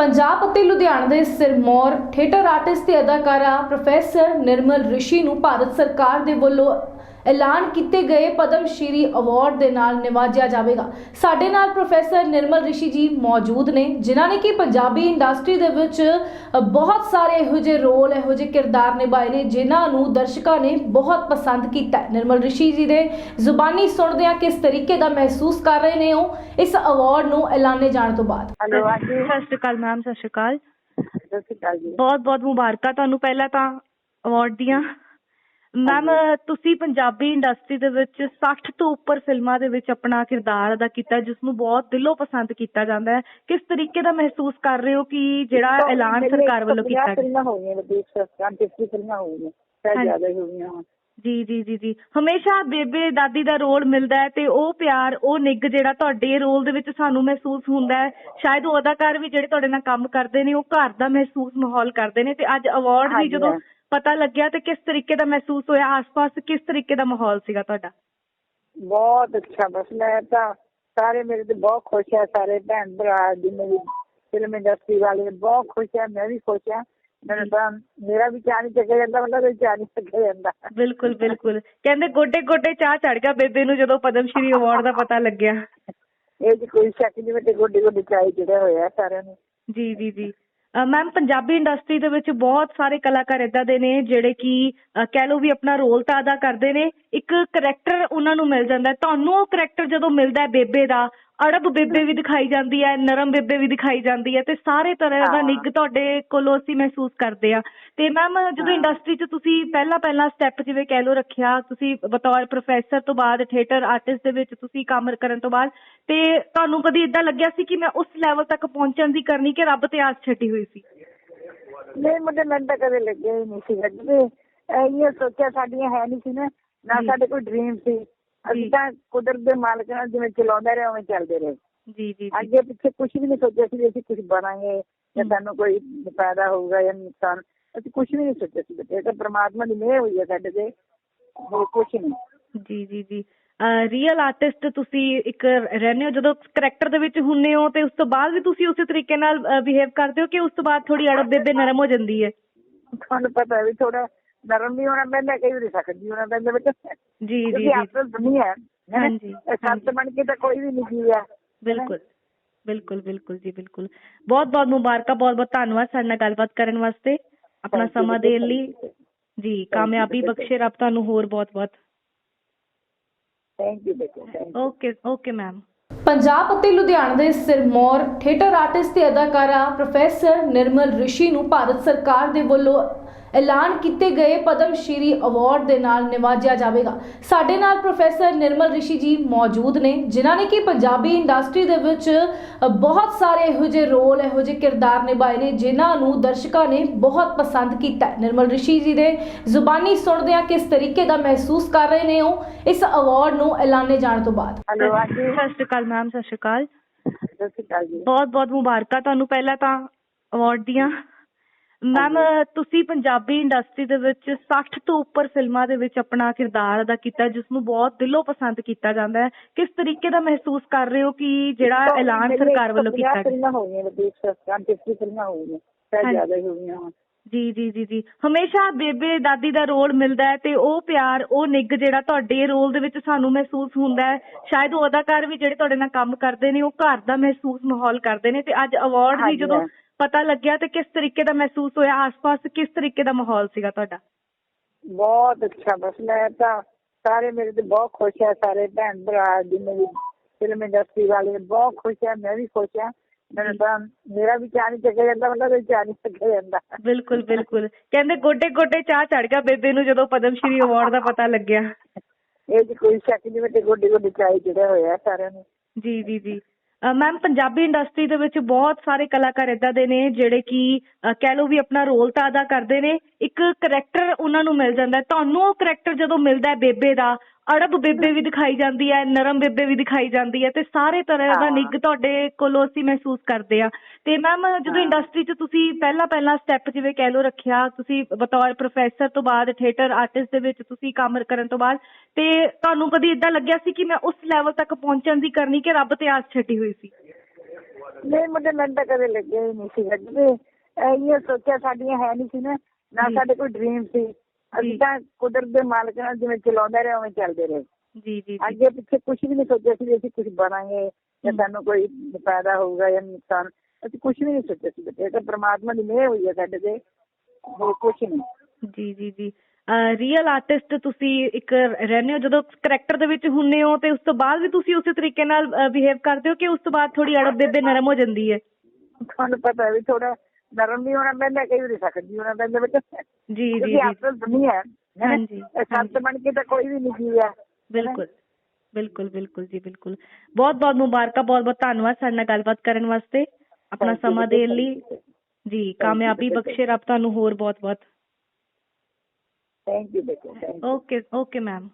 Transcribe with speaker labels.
Speaker 1: ਪੰਜਾਬ ਅਤੇ ਲੁਧਿਆਣਾ ਦੇ ਸਿਰਮੌਰ theatre artist ਤੇ ਅਦਾਕਾਰਾ ਪ੍ਰੋਫੈਸਰ ਨਿਰਮਲ ਰਿਸ਼ੀ ਨੂੰ ਭਾਰਤ ਸਰਕਾਰ ਦੇ ਵੱਲੋਂ ਐਲਾਨ ਕੀਤੇ ਗਏ ਪਦਮ ਸ਼੍ਰੀ ਅਵਾਰਡ ਦੇ ਨਾਲ ਨਿਵਾਜਿਆ ਜਾਵੇਗਾ। ਸਾਡੇ ਨਾਲ ਪ੍ਰੋਫੈਸਰ ਨਿਰਮਲ ਰਿਸ਼ੀ ਜੀ ਮੌਜੂਦ ਨੇ ਜਿਨ੍ਹਾਂ ਨੇ ਕਿ ਪੰਜਾਬੀ ਇੰਡਸਟਰੀ ਦੇ ਵਿੱਚ ਬਹੁਤ ਸਾਰੇ ਇਹੋ ਜਿਹੇ ਰੋਲ ਇਹੋ ਜਿਹੇ ਕਿਰਦਾਰ ਨਿਭਾਏ ਨੇ ਜਿਨ੍ਹਾਂ ਨੂੰ ਦਰਸ਼ਕਾਂ ਨੇ ਬਹੁਤ ਪਸੰਦ ਕੀਤਾ ਨਿਰਮਲ ਰਿਸ਼ੀ ਜੀ ਦੇ ਜ਼ੁਬਾਨੀ ਸੁਣਦਿਆਂ ਕਿਸ ਤਰੀਕੇ ਦਾ ਮਹਿਸੂਸ ਕਰ ਰਹੇ ਨੇ ਉਹ ਇਸ ਅਵਾਰਡ ਨੂੰ ਐਲਾਨੇ ਜਾਣ ਤੋਂ ਬਾਅਦ?
Speaker 2: ਹੈਲੋ ਹਾਂਜੀ
Speaker 3: ਸਤਿ ਸ਼੍ਰੀ ਅਕਾਲ ਮੈਮ ਸਤਿ ਸ਼੍ਰੀ ਅਕਾਲ।
Speaker 2: ਸਤਿ ਸ਼੍ਰੀ ਅਕਾਲ ਜੀ।
Speaker 3: ਬਹੁਤ ਬਹੁਤ ਮੁਬਾਰਕਾਂ ਤੁਹਾਨੂੰ ਪਹਿਲਾਂ ਤਾਂ ਅਵਾਰਡ ਦੀਆਂ। ਮੈਮ ਤੁਸੀਂ ਪੰਜਾਬੀ ਇੰਡਸਟਰੀ ਦੇ ਵਿੱਚ 60 ਤੋਂ ਉੱਪਰ ਫਿਲਮਾਂ ਦੇ ਵਿੱਚ ਆਪਣਾ ਕਿਰਦਾਰ ਅਦਾ ਕੀਤਾ ਜਿਸ ਨੂੰ ਬਹੁਤ ਦਿਲੋਂ ਪਸੰਦ ਕੀਤਾ ਜਾਂਦਾ ਹੈ ਕਿਸ ਤਰੀਕੇ ਦਾ ਮਹਿਸੂਸ ਕਰ ਰਹੇ ਹੋ ਕਿ ਜਿਹੜਾ ਐਲਾਨ ਸਰਕਾਰ ਵੱਲੋਂ ਕੀਤਾ ਗਿਆ
Speaker 2: ਫਿਲਮਾਂ ਸਰਕਾਰ ਫਿਲਮਾਂ ਸ਼ਾਇਦ। ਜ਼ਿਆਦਾ ਹੀ।
Speaker 3: ਜੀ ਜੀ ਜੀ ਜੀ ਹਮੇਸ਼ਾ ਬੇਬੇ ਦਾਦੀ ਦਾ ਰੋਲ ਮਿਲਦਾ ਹੈ ਤੇ ਉਹ ਪਿਆਰ ਉਹ ਨਿੱਘ ਜਿਹੜਾ ਤੁਹਾਡੇ ਰੋਲ ਦੇ ਵਿੱਚ ਸਾਨੂੰ ਮਹਿਸੂਸ ਹੁੰਦਾ ਹੈ ਸ਼ਾਇਦ ਉਹ ਅਦਾਕਾਰ ਵੀ ਜਿਹੜੇ ਤੁਹਾਡੇ ਨਾਲ ਕੰਮ ਕਰਦੇ ਨੇ ਉਹ ਘਰ ਦਾ ਮਹਿਸੂਸ ਮਾਹੌਲ ਕਰਦੇ ਨੇ ਤੇ ਅੱਜ ਅਵਾਰਡ ਵੀ ਜਦੋਂ। ਪਤਾ ਲੱਗਿਆ ਤੇ ਕਿਸ ਤਰੀਕੇ ਦਾ ਮਹਿਸੂਸ ਹੋਇਆ? ਆਸ-ਪਾਸ ਕਿਸ ਤਰੀਕੇ ਦਾ ਮਾਹੌਲ ਸੀਗਾ ਤੁਹਾਡਾ?
Speaker 2: ਬਹੁਤ ਅੱਛਾ। ਬਸ ਮੈਂ ਤਾਂ ਸਾਰੇ ਮੇਰੇ ਤੇ ਬਹੁਤ ਖੁਸ਼ ਹੈ ਸਾਰੇ ਭੈਣ ਭਰਾ ਜਿੰਨੇ ਵੀ ਫਿਲਮ ਇੰਡਸਟਰੀ ਵਾਲੇ ਬਹੁਤ ਖੁਸ਼ ਹੈ ਮੈਂ ਵੀ ਖੁਸ਼ ਹਾਂ ਮੈਨੂੰ ਤਾਂ ਮੇਰਾ ਵੀ ਚਾਹ ਨਹੀਂ ਚੱਕਿਆ ਜਾਂਦਾ ਮਤਲਬ ਇਹ ਚਾਹ ਨਹੀਂ ਚੱਕਿਆ ਜਾਂਦਾ।
Speaker 3: ਬਿਲਕੁਲ ਬਿਲਕੁਲ। ਕਹਿੰਦੇ ਗੋਡੇ ਗੋਡੇ ਚਾਹ ਚੜ ਗਿਆ ਬੇਬੇ ਨੂੰ ਜਦੋਂ ਪਦਮ ਸ਼੍ਰੀ ਅਵਾਰਡ ਦਾ ਪਤਾ ਲੱਗਿਆ।
Speaker 2: ਇਹ ਜੀ ਕੋਈ ਸ਼ੱਕ ਨਹੀਂ ਮੇਰੇ ਗੋਡੇ ਗੋਡੇ ਚਾਹ ਜਿਹੜੇ ਹੋਇਆ ਸਾਰਿਆਂ ਨੂੰ।
Speaker 3: ਜੀ ਜੀ ਜੀ। ਮੈਮ ਪੰਜਾਬੀ ਇੰਡਸਟਰੀ ਦੇ ਵਿੱਚ ਬਹੁਤ ਸਾਰੇ ਕਲਾਕਾਰ ਇਦਾਂ ਦੇ ਨੇ ਜਿਹੜੇ ਕਿ ਕਹਿ ਲਓ ਵੀ ਆਪਣਾ ਰੋਲ ਤਾਂ ਅਦਾ ਕਰਦੇ ਨੇ, ਇੱਕ ਕਰੈਕਟਰ ਉਹਨਾਂ ਨੂੰ ਮਿਲ ਜਾਂਦਾ ਤੁਹਾਨੂੰ ਉਹ ਕਰੈਕਟਰ ਜਦੋਂ ਮਿਲਦਾ ਬੇਬੇ ਦਾ ਅੜਬ ਬੇਬੇ ਵੀ ਦਿਖਾਈ ਜਾਂਦੀ ਹੈ ਨਰਮ ਬੇਬੇ ਵੀ ਦਿਖਾਈ ਜਾਂਦੀ ਹੈ ਤੇ ਸਾਰੇ ਤਰ੍ਹਾਂ ਦਾ। ਨਿੱਘ ਤੁਹਾਡੇ ਕੋਲੋਂ ਅਸੀਂ ਮਹਿਸੂਸ ਕਰਦੇ ਆ ਤੇ ਮੈਮ ਜਦੋਂ। ਇੰਡਸਟਰੀ 'ਚ ਤੁਸੀਂ ਪਹਿਲਾਂ ਪਹਿਲਾਂ ਸਟੈਪ ਜਿਵੇਂ ਕਹਿ ਲਓ ਰੱਖਿਆ ਤੁਸੀਂ ਬਤੌਰ ਪ੍ਰੋਫੈਸਰ ਤੋਂ ਬਾਅਦ ਥੀਏਟਰ ਆਰਟਿਸਟ ਦੇ ਵਿੱਚ ਤੁਸੀਂ ਕੰਮ ਕਰਨ ਤੋਂ ਬਾਅਦ ਤੇ ਤੁਹਾਨੂੰ ਕਦੀ ਇਦਾਂ ਲੱਗਿਆ ਸੀ ਕਿ ਮੈਂ ਉਸ ਲੈਵਲ ਤੱਕ ਪਹੁੰਚਣ ਦੀ ਕਰਨੀ ਕਿ ਰੱਬ ਤੇ ਆਸ ਛੱਡੀ ਹੋਈ ਸੀ
Speaker 2: ਨਹੀਂ ਮੁੰਡੇ ਮੈਨੂੰ ਤਾਂ ਕਦੇ ਲੱਗਿਆ ਹੀ ਨਹੀਂ ਸੀ ਕਿ ਇਹ ਸੋਚਿਆ ਸਾਡੀਆਂ ਹੈ ਨਹੀਂ ਸੀ ਨਾ ਨਾ। ਸਾਡੇ ਕੋਈ ਡ੍ਰੀਮ ਸੀ। ਅਸੀਂ ਤਾਂ ਕੁਦਰਤ ਦੇ ਮਾਲਕ ਨਾਲ ਜਿਵੇਂ ਚਲਾਉਂਦੇ ਰਹੇ ਉਵੇਂ ਚੱਲਦੇ ਰਹੇ।
Speaker 3: ਜੀ ਜੀ
Speaker 2: ਅੱਗੇ ਪਿੱਛੇ ਕੁਝ ਵੀ ਨਹੀਂ ਸੋਚਿਆ ਸੀ ਅਸੀਂ ਕੁਝ ਬਣਾਂਗੇ ਜਾਂ। ਸਾਨੂੰ ਕੋਈ ਫਾਇਦਾ ਹੋਊਗਾ ਜਾਂ ਨੁਕਸਾਨ। ਅਸੀਂ ਕੁਝ ਵੀ ਨਹੀਂ ਸੋਚਿਆ ਸੀ ਬੇਟੇ ਇਹ ਤਾਂ ਪ੍ਰਮਾਤਮਾ ਦੀ ਮਿਹਰ ਹੋਈ ਹੈ ਸਾਡੇ ਤੇ। ਹੋਰ ਕੁਝ ਨਹੀਂ।
Speaker 3: ਜੀ ਜੀ ਜੀ। ਰੀਅਲ ਆਰਟਿਸਟ ਤੁਸੀਂ ਇੱਕ ਰਹਿੰਦੇ ਹੋ ਜਦੋਂ ਕਰੈਕਟਰ ਦੇ ਵਿੱਚ ਹੁੰਨੇ ਹੋ ਤੇ ਉਸ ਤੋਂ ਬਾਅਦ ਵੀ ਤੁਸੀਂ ਉਸੇ ਤਰੀਕੇ ਨਾਲ ਬਿਹੇਵ ਕਰਦੇ ਹੋ ਕਿ ਉਸ ਤੋਂ ਬਾਅਦ ਥੋੜੀ ਅੜਬ ਬੇਬੇ ਨਰਮ ਹੋ ਜਾਂਦੀ ਹੈ?
Speaker 2: ਤੁਹਾਨੂੰ ਪਤਾ ਵੀ ਥੋੜਾ ਨਰਮ ਵੀ ਹੋਣਾ ਪੈਂਦਾ ਕਈ ਵਾਰੀ ਸਖਤ ਵੀ ਹੋਣਾ ਪੈਂਦਾ ਬੇਟਾ।
Speaker 3: ਜੀ ਜੀ ਜੀ।
Speaker 2: ਆਪਸ ਦੁਨੀਆ ਹੈ?
Speaker 3: ਹਾਂਜੀ,
Speaker 2: ਸੰਤ। ਬਣ ਕੇ ਤਾਂ ਕੋਈ ਵੀ ਨਹੀਂ ਜੀਆ
Speaker 3: ਬਿਲਕੁਲ ਬਿਲਕੁਲ ਬਿਲਕੁਲ ਜੀ ਬਿਲਕੁਲ। ਬਹੁਤ ਬਹੁਤ ਮੁਬਾਰਕਾਂ ਬਹੁਤ ਬਹੁਤ ਧੰਨਵਾਦ ਸਾਡੇ ਨਾਲ ਗੱਲਬਾਤ ਕਰਨ ਵਾਸਤੇ। ਆਪਣਾ ਸਮਾਂ ਦੇਣ ਲਈ. ਜੀ ਕਾਮਯਾਬੀ। ਬਖਸ਼ੇ ਰੱਬ ਤੁਹਾਨੂੰ ਹੋਰ ਬਹੁਤ ਬਹੁਤ।
Speaker 2: ਥੈਂਕ ਯੂ ਬੇਟਾ thank you
Speaker 3: okay okay ma'am.
Speaker 1: Punjab ਅਤੇ ਲੁਧਿਆਣਾ ਦੇ ਸਿਰਮੌਰ ਥੀਏਟਰ ਆਰਟਿਸਟ ਤੇ ਅਦਾਕਾਰਾ ਪ੍ਰੋਫੈਸਰ ਨਿਰਮਲ ਰਿਸ਼ੀ ਨੂੰ ਭਾਰਤ ਸਰਕਾਰ ਦੇ ਵੱਲੋਂ ਐਲਾਨ ਕੀਤੇ ਗਏ ਪਦਮ ਸ਼੍ਰੀ ਅਵਾਰਡ ਦੇ ਨਾਲ ਨਿਵਾਜਿਆ ਜਾਵੇਗਾ। ਸਾਡੇ ਨਾਲ ਪ੍ਰੋਫੈਸਰ ਨਿਰਮਲ ਰਿਸ਼ੀ ਜੀ ਮੌਜੂਦ ਨੇ ਜਿਨ੍ਹਾਂ ਨੇ ਕਿ ਪੰਜਾਬੀ ਇੰਡਸਟਰੀ ਦੇ ਵਿੱਚ ਬਹੁਤ ਸਾਰੇ ਇਹੋ ਜਿਹੇ ਰੋਲ ਇਹੋ ਜਿਹੇ ਕਿਰਦਾਰ ਨਿਭਾਏ ਨੇ ਜਿਨ੍ਹਾਂ ਨੂੰ ਦਰਸ਼ਕਾਂ ਨੇ ਬਹੁਤ ਪਸੰਦ ਕੀਤਾ ਨਿਰਮਲ ਰਿਸ਼ੀ ਜੀ ਦੇ ਜ਼ੁਬਾਨੀ ਸੁਣਦਿਆਂ ਕਿਸ ਤਰੀਕੇ ਦਾ ਮਹਿਸੂਸ ਕਰ ਰਹੇ ਨੇ ਉਹ ਇਸ ਅਵਾਰਡ ਨੂੰ ਐਲਾਨੇ ਜਾਣ ਤੋਂ ਬਾਅਦ।
Speaker 2: ਹੈਲੋ ਹਾਂਜੀ
Speaker 3: ਸਤਿ ਸ਼੍ਰੀ ਅਕਾਲ ਮੈਮ ਸਤਿ ਸ਼੍ਰੀ ਅਕਾਲ।
Speaker 2: ਸਤਿ ਸ਼੍ਰੀ ਅਕਾਲ ਜੀ।
Speaker 3: ਬਹੁਤ ਬਹੁਤ ਮੁਬਾਰਕਾਂ ਤੁਹਾਨੂੰ ਪਹਿਲਾਂ ਤਾਂ ਅਵਾਰਡ ਦੀਆਂ। ਮੈਮ ਤੁਸੀਂ ਪੰਜਾਬੀ ਇੰਡਸਟਰੀ ਦੇ ਵਿੱਚ 60 ਤੋਂ ਉੱਪਰ ਫਿਲਮਾਂ ਦੇ ਵਿੱਚ ਆਪਣਾ ਕਿਰਦਾਰ ਅਦਾ ਕੀਤਾ ਜਿਸ ਨੂੰ ਬਹੁਤ ਦਿਲੋਂ ਪਸੰਦ ਕੀਤਾ ਜਾਂਦਾ ਹੈ ਕਿਸ ਤਰੀਕੇ ਦਾ ਮਹਿਸੂਸ ਕਰ ਰਹੇ ਹੋ ਕਿ ਜਿਹੜਾ ਐਲਾਨ ਸਰਕਾਰ ਵੱਲੋਂ ਕੀਤਾ ਗਿਆ
Speaker 2: ਫਿਲਮਾਂ ਸਰਕਾਰ ਫਿਲਮਾਂ। ਜ਼ਿਆਦਾ ਹੀ।
Speaker 3: ਜੀ ਜੀ ਜੀ ਜੀ ਹਮੇਸ਼ਾ ਬੇਬੇ ਦਾਦੀ ਦਾ ਰੋਲ ਮਿਲਦਾ ਹੈ ਤੇ ਉਹ ਪਿਆਰ ਉਹ ਨਿੱਘ ਜਿਹੜਾ ਤੁਹਾਡੇ ਰੋਲ ਦੇ ਵਿੱਚ ਸਾਨੂੰ ਮਹਿਸੂਸ ਹੁੰਦਾ ਹੈ ਸ਼ਾਇਦ ਉਹ ਅਦਾਕਾਰ ਵੀ ਜਿਹੜੇ ਤੁਹਾਡੇ ਨਾਲ ਕੰਮ ਕਰਦੇ ਨੇ ਉਹ ਘਰ ਦਾ ਮਹਿਸੂਸ ਮਾਹੌਲ ਕਰਦੇ ਨੇ ਤੇ ਅੱਜ ਅਵਾਰਡ ਵੀ ਜਦੋਂ। ਪਤਾ ਲੱਗਿਆ ਤੇ ਕਿਸ ਤਰੀਕੇ ਦਾ ਮਹਿਸੂਸ ਹੋਇਆ? ਆਸ-ਪਾਸ ਕਿਸ ਤਰੀਕੇ ਦਾ ਮਾਹੌਲ ਸੀਗਾ ਤੁਹਾਡਾ?
Speaker 2: ਬਹੁਤ ਅੱਛਾ। ਬਸ ਮੈਂ ਤਾਂ ਸਾਰੇ ਮੇਰੇ ਤੇ ਬਹੁਤ ਖੁਸ਼ ਹੈ ਸਾਰੇ ਭੈਣ ਭਰਾ ਜਿੰਨੇ ਵੀ ਫਿਲਮ ਇੰਡਸਟਰੀ ਵਾਲੇ ਬਹੁਤ ਖੁਸ਼ ਹੈ ਮੈਂ ਵੀ ਖੁਸ਼ ਤਾਂ ਮੇਰਾ ਵੀ ਚਾਹ ਨਹੀਂ ਚੱਕਿਆ ਜਾਂਦਾ ਮਤਲਬ ਇਹ ਚਾਹ ਨਹੀਂ ਚੱਕਿਆ ਜਾਂਦਾ।
Speaker 3: ਬਿਲਕੁਲ ਬਿਲਕੁਲ। ਕਹਿੰਦੇ ਗੋਡੇ ਗੋਡੇ ਚਾਹ ਚੜ ਗਿਆ ਬੇਬੇ ਨੂੰ ਜਦੋਂ ਪਦਮ ਸ਼੍ਰੀ ਅਵਾਰਡ ਦਾ ਪਤਾ ਲੱਗਿਆ।
Speaker 2: ਇਹ ਜੀ ਕੋਈ ਸ਼ੱਕ ਨਹੀਂ ਮੇਰੇ ਗੋਡੇ ਗੋਡੇ ਚਾਹ ਜਿਹੜੇ ਹੋਇਆ ਸਾਰਿਆਂ ਨੂੰ।
Speaker 3: ਜੀ ਜੀ ਜੀ। ਮੈਮ ਪੰਜਾਬੀ ਇੰਡਸਟਰੀ ਦੇ ਵਿੱਚ ਬਹੁਤ ਸਾਰੇ ਕਲਾਕਾਰ ਇਦਾਂ ਦੇ ਨੇ ਜਿਹੜੇ ਕਿ ਅਹ, ਕਹਿ ਲਓ ਵੀ ਆਪਣਾ ਰੋਲ ਤਾਂ ਅਦਾ ਕਰਦੇ ਨੇ ਇੱਕ ਕਰੈਕਟਰ ਉਹਨਾਂ ਨੂੰ ਮਿਲ ਜਾਂਦਾ ਹੈ। ਤੁਹਾਨੂੰ ਉਹ ਕਰੈਕਟਰ ਜਦੋਂ ਮਿਲਦਾ ਹੈ ਬੇਬੇ ਦਾ ਅੜਬ ਬੇਬੇ ਵੀ ਦਿਖਾਈ ਜਾਂਦੀ ਹੈ ਨਰਮ ਬੇਬੇ ਵੀ ਦਿਖਾਈ ਜਾਂਦੀ ਹੈ ਤੇ ਸਾਰੇ ਤਰ੍ਹਾਂ ਦਾ। ਨਿੱਘ ਤੁਹਾਡੇ ਕੋਲੋਂ ਅਸੀਂ ਮਹਿਸੂਸ ਕਰਦੇ ਆ ਤੇ ਮੈਮ ਜਦੋਂ। ਇੰਡਸਟਰੀ 'ਚ ਤੁਸੀਂ ਪਹਿਲਾਂ ਪਹਿਲਾਂ ਸਟੈਪ ਜਿਵੇਂ ਕਹਿ ਲਓ ਰੱਖਿਆ ਤੁਸੀਂ ਬਤੌਰ ਪ੍ਰੋਫੈਸਰ ਤੋਂ ਬਾਅਦ ਥੀਏਟਰ ਆਰਟਿਸਟ ਦੇ ਵਿੱਚ ਤੁਸੀਂ ਕੰਮ ਕਰਨ ਤੋਂ ਬਾਅਦ ਤੇ ਤੁਹਾਨੂੰ ਕਦੀ ਇਦਾਂ ਲੱਗਿਆ ਸੀ ਕਿ ਮੈਂ ਉਸ ਲੈਵਲ ਤੱਕ ਪਹੁੰਚਣ ਦੀ ਕਰਨੀ ਕਿ ਰੱਬ ਤੇ ਆਸ ਛੱਡੀ ਹੋਈ ਸੀ
Speaker 2: ਨਹੀਂ ਮੁੰਡੇ ਮੈਨੂੰ ਤਾਂ ਕਦੇ ਲੱਗਿਆ ਹੀ ਨਹੀਂ ਸੀ ਕਿ ਇਹ ਸੋਚਿਆ ਸਾਡੀਆਂ ਹੈ ਨਹੀਂ ਸੀ ਨਾ ਨਾ। ਸਾਡੇ ਕੋਈ ਡ੍ਰੀਮ ਸੀ। ਅਸੀਂ ਤਾਂ ਕੁਦਰਤ ਦੇ ਮਾਲਕ ਨਾਲ ਜਿਵੇਂ ਚਲਾਉਂਦੇ ਰਹੇ ਉਵੇਂ ਚੱਲਦੇ ਰਹੇ।
Speaker 3: ਜੀ ਜੀ
Speaker 2: ਅੱਗੇ ਪਿੱਛੇ ਕੁਝ ਵੀ ਨਹੀਂ ਸੋਚਿਆ ਸੀ ਅਸੀਂ ਕੁਝ ਬਣਾਂਗੇ ਜਾਂ। ਸਾਨੂੰ ਕੋਈ ਫਾਇਦਾ ਹੋਊਗਾ ਜਾਂ ਨੁਕਸਾਨ। ਅਸੀਂ ਕੁਝ ਵੀ ਨਹੀਂ ਸੋਚਿਆ ਸੀ ਬੇਟੇ ਇਹ ਤਾਂ ਪ੍ਰਮਾਤਮਾ ਦੀ ਮਿਹਰ ਹੋਈ ਹੈ ਸਾਡੇ ਤੇ। ਹੋਰ ਕੁਝ ਨਹੀਂ।
Speaker 3: ਜੀ ਜੀ ਜੀ। ਰੀਅਲ ਆਰਟਿਸਟ ਤੁਸੀਂ ਇੱਕ ਰਹਿੰਦੇ ਹੋ ਜਦੋਂ ਕਰੈਕਟਰ ਦੇ ਵਿੱਚ ਹੁੰਨੇ ਹੋ ਤੇ ਉਸ ਤੋਂ ਬਾਅਦ ਵੀ ਤੁਸੀਂ ਉਸੇ ਤਰੀਕੇ ਨਾਲ ਬਿਹੇਵ ਕਰਦੇ ਹੋ ਕਿ ਉਸ ਤੋਂ ਬਾਅਦ ਥੋੜੀ ਅੜਬ ਬੇਬੇ ਨਰਮ ਹੋ ਜਾਂਦੀ ਹੈ?
Speaker 2: ਤੁਹਾਨੂੰ ਪਤਾ ਵੀ ਥੋੜਾ ਨਰਮ ਵੀ ਹੋਣਾ ਪੈਂਦਾ ਕਈ ਵਾਰੀ ਸਖਤ ਵੀ ਹੋਣਾ ਪੈਂਦਾ ਬੇਟਾ
Speaker 3: ਜੀ ਜੀ ਜੀ।
Speaker 2: ਆਪਸ ਦੁਨੀਆ ਹੈ ਸੰਤ ਬਣ ਕੇ ਤਾਂ ਕੋਈ ਵੀ ਨਹੀਂ ਜੀਆ
Speaker 3: ਬਿਲਕੁਲ ਬਿਲਕੁਲ ਬਿਲਕੁਲ ਜੀ ਬਿਲਕੁਲ। ਬਹੁਤ ਬਹੁਤ ਮੁਬਾਰਕਾਂ ਬਹੁਤ ਬਹੁਤ ਧੰਨਵਾਦ ਸਾਡੇ ਨਾਲ ਗੱਲਬਾਤ ਕਰਨ ਵਾਸਤੇ। ਆਪਣਾ ਸਮਾਂ ਦੇਣ ਲਈ. ਜੀ ਕਾਮਯਾਬੀ। ਬਖਸ਼ੇ ਰੱਬ ਤੁਹਾਨੂੰ ਹੋਰ ਬਹੁਤ ਬਹੁਤ।
Speaker 2: ਥੈਂਕ ਯੂ ਬੇਟਾ
Speaker 3: ਓਕੇ ਓਕੇ ਮੈਮ